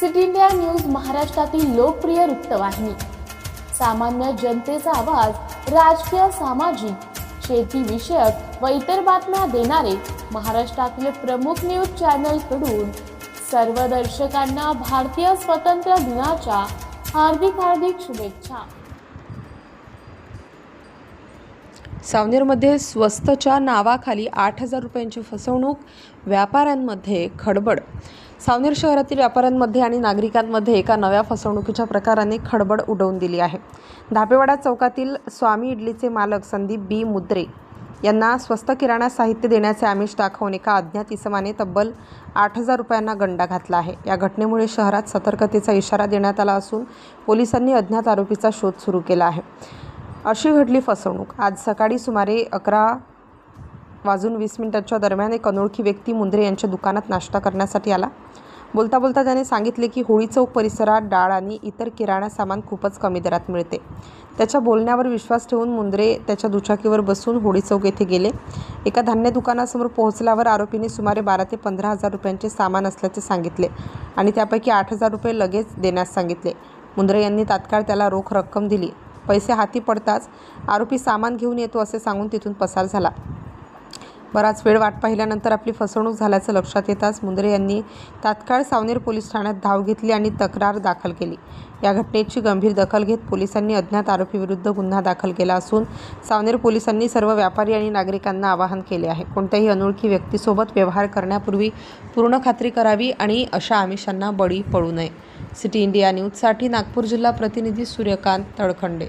City India news महाराष्ट्रातील लोकप्रिय वृत्तवाहिनी. सामान्य जनतेचा आवाज राजकीय सामाजिक शेती विषयक व इतर बातम्या देणारे महाराष्ट्रातील प्रमुख न्यूज चॅनलकडून सर्व दर्शकांना भारतीय स्वातंत्र्य दिनाच्या हार्दिक हार्दिक शुभेच्छा. सावनेरमध्ये स्वस्तच्या नावाखाली आठ हजार रुपयांची फसवणूक व्यापाऱ्यांमध्ये खडबड सावनेर शहरातील व्यापाऱ्यांमध्ये आणि नागरिकांमध्ये एका नव्या फसवणुकीच्या प्रकाराने खडबड उडवून दिली आहे. धापेवाडा चौकातील स्वामी इडलीचे मालक संदीप बी. मुद्रे यांना स्वस्त किराणा साहित्य देण्याचे आमिष दाखवून एका अज्ञात इसमाने तब्बल आठ हजार रुपयांना गंडा घातला आहे. या घटनेमुळे शहरात सतर्कतेचा इशारा देण्यात आला असून पोलिसांनी अज्ञात आरोपीचा शोध सुरू केला आहे. अशी घडली फसवणूक. आज सकाळी सुमारे अकरा वाजून वीस मिनिटाच्या दरम्यान एक अनोळखी व्यक्ती मुंद्रे यांच्या दुकानात नाश्ता करण्यासाठी आला. बोलता बोलता त्याने सांगितले की होळी चौक परिसरात डाळ आणि इतर किराणा सामान खूपच कमी दरात मिळते. त्याच्या बोलण्यावर विश्वास ठेवून मुंद्रे त्याच्या दुचाकीवर बसून होळी चौक येथे गेले. एका धान्य दुकानासमोर पोहोचल्यावर आरोपीने सुमारे बारा ते पंधरा हजार रुपयांचे सामान असल्याचे सांगितले आणि त्यापैकी आठ हजार रुपये लगेच देण्यास सांगितले. मुंद्रे यांनी तात्काळ त्याला रोख रक्कम दिली. पैसे हाती पडताच आरोपी सामान घेऊन येतो असे सांगून तिथून पसार झाला. बराच वेळ वाट पाहिल्यानंतर आपली फसवणूक झाल्याचं लक्षात येताच मुंद्रे यांनी तात्काळ सावनेर पोलीस ठाण्यात धाव घेतली आणि तक्रार दाखल केली. या घटनेची गंभीर दखल घेत पोलिसांनी अज्ञात आरोपीविरुद्ध गुन्हा दाखल केला असून सावनेर पोलिसांनी सर्व व्यापारी आणि नागरिकांना आवाहन केले आहे. कोणत्याही अनोळखी व्यक्तीसोबत व्यवहार करण्यापूर्वी पूर्ण खात्री करावी आणि अशा आमिषांना बळी पडू नये. सिटी इंडिया न्यूजसाठी नागपूर जिल्हा प्रतिनिधी सूर्यकांत तळखंडे